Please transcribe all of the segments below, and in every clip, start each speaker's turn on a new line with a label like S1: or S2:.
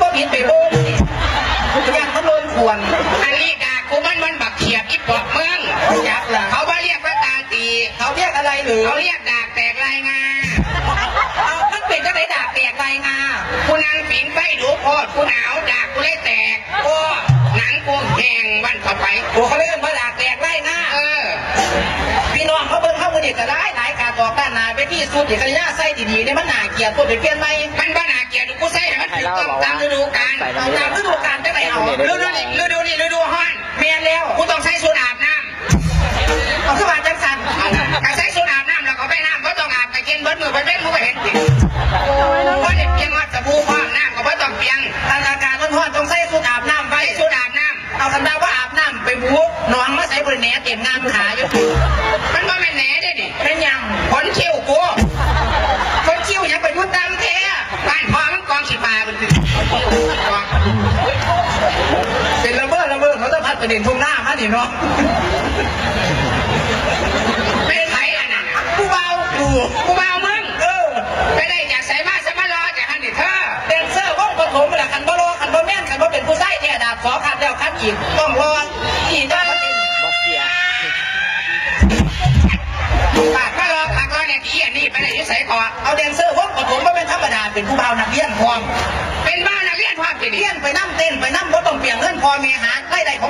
S1: บ่ผิดไปโบ้งยังมันโดนควร
S2: อันนี้ด่ากูมันมันบักเขียบอีปอบเมือง
S1: ยักษ์ล่ะ
S2: เขาบ่เรียกว่าตาตี
S1: เขาเรียกอะไรหรือ
S2: เขาเรียกดากแตกลายงา
S1: เอามันเป็นจะไหนดาบแตกลายงา
S2: กูนางปิ่นไฟดูโพดกูหนาวดากกูเลยแตก
S1: โอ้
S2: หนังกูแห้งวันต่อไป
S1: โหเขาเรียกว่าดาบแตกลายงา
S2: เออ
S1: พี่น้องเขาเบิ่งเข้ามือเด็กก็ได้หลายการบอกด้านหน้า ไปที่สุดเด็กกระยาใส่ดีๆเนี่ยมันหนาเกลียดตัวเป็นเปลี่ยนไหม
S2: มันบ้านาเกลียดกูใส่ให้มันถูกต้องตามฤดูกาล
S1: เอาตามฤดูกาลจะไหนเอา
S2: ฤดูนี่ฤดูนี่ฤดูฮ้อน
S1: เมียนแล้ว
S2: กูต้องใช้สูตรอาบน้
S1: เอาขึ้นมาจังสันำ
S2: การใช้สูตรอาบน้ำแล้วก็ไปน้ำก็ต้องอาบไปกินเบิดมือไปเว้นมึงก็เห็นดิเพราะเด็กเพียงว่าสบู่พร้อมน้ำก็ไม่ต้องเพียง
S1: ทางอาการมันห้อนต้องใส่สูทอาบน้ำ
S2: ไป
S1: ไว้
S2: สูตรอาบน้
S1: เอาสันดาว่าอาบน้ำไปบู๊น้องมาใส่บริเนเต็มงานขาอยู่ำ
S2: มัน มา
S1: ดิเนาะ
S2: เป็นไผอันนั้นน่ะ
S1: ผู้เบาดู
S2: กูมาเอามึง
S1: เออ
S2: ไปได้จากใส่มาสมารอจากฮันนี่เธอ
S1: แดนเซอร์วงปฐมเวลาคันบ่รอคันบ่แม่นคันบ่เป็นผู้ใส่เนี่ยดาบขอคัดแล้วคัดอีกต้องรออีกต้องมาเป็น
S2: ปากมารอผักรอเนี่ยที่อันนี้ไปไหนที่ใส่ก่อน
S1: เอาแดนเซอร์วงปฐมบ่เป็นธรรมดาเป็นผู้เบานักเรียนพร้อม
S2: เป็นบ้านนักเรียนความเป็น
S1: เรียนไปนั่เต้นไปนั่บ่ต้องเปลี่ยนเงินพอเมียหาได้ได้ของ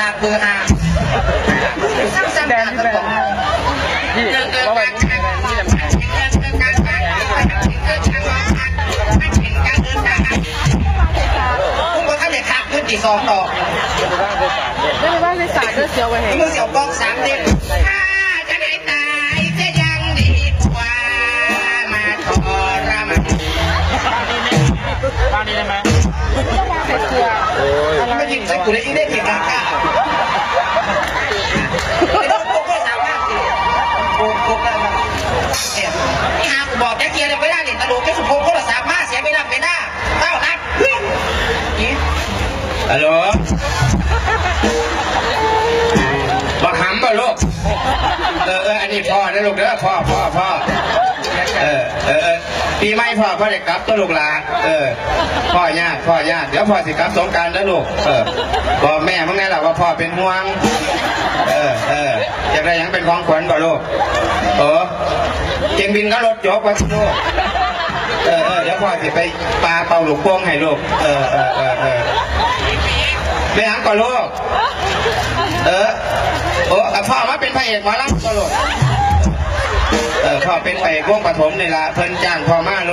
S2: ลากเบ
S1: อร์ห้าซ้ำๆกันก็บอก
S3: พี่
S2: เกิดเกิด
S3: ว่าวั
S2: กานร
S3: นี้
S2: ทำเกิดเกิดการบ้านเกิดช่างร้อนมันเห็นการเดินทาง
S1: พุ่งก็ท่านเนี่ยขาดพื้นที่สองดอก
S3: ไม่ได้ว่าในศาสตร์เด้อเสียวไว้ให้
S1: มือเสียวกองสามเด้ง
S2: กู
S3: เล
S1: ยอีเด้งเกียรติกาไอ้โดนโกโก้สามารถโกโก้ได้ไหมเนี่ยนี่หากูบอกแกเกียร์เลยไม่ได้เนี่ยตลกแค่สุโขโก้สามารถเสียไปนับไปหน้เต้านับนี่
S2: ฮัลโหลบักหำป่ะลูกเออเอออันนี้พ่อนะลูกเด้อพ่อพ่อพ่อ เออเออเออปีใหม่พ่อพ่อเด็กกลับตัวลูกหลานเออ พ่อยากพ่อยากเดี๋ยวพ่อสิกลับสงกรารแล้วลูกเออบอกแม่มึงไงล่ะว่าพ่อเป็นห่วง เออเอออยากได้หยังเป็นของขวัญป่ลูกเออเจงบินก็รถจกไว้ลูกเออเออเดี๋ยวพ่อสิไปปลาเป่าลูกโป่งให้ลูกเออเออเออเออไม่หังก่อนลูกเออโอ้อ่พ่อมาเป็นพระเอกหมอลำก่อนลูก เออพ่อเป็นพระเอกวงปฐมนี่ละเพิ่นจ้างพ่อมาลูก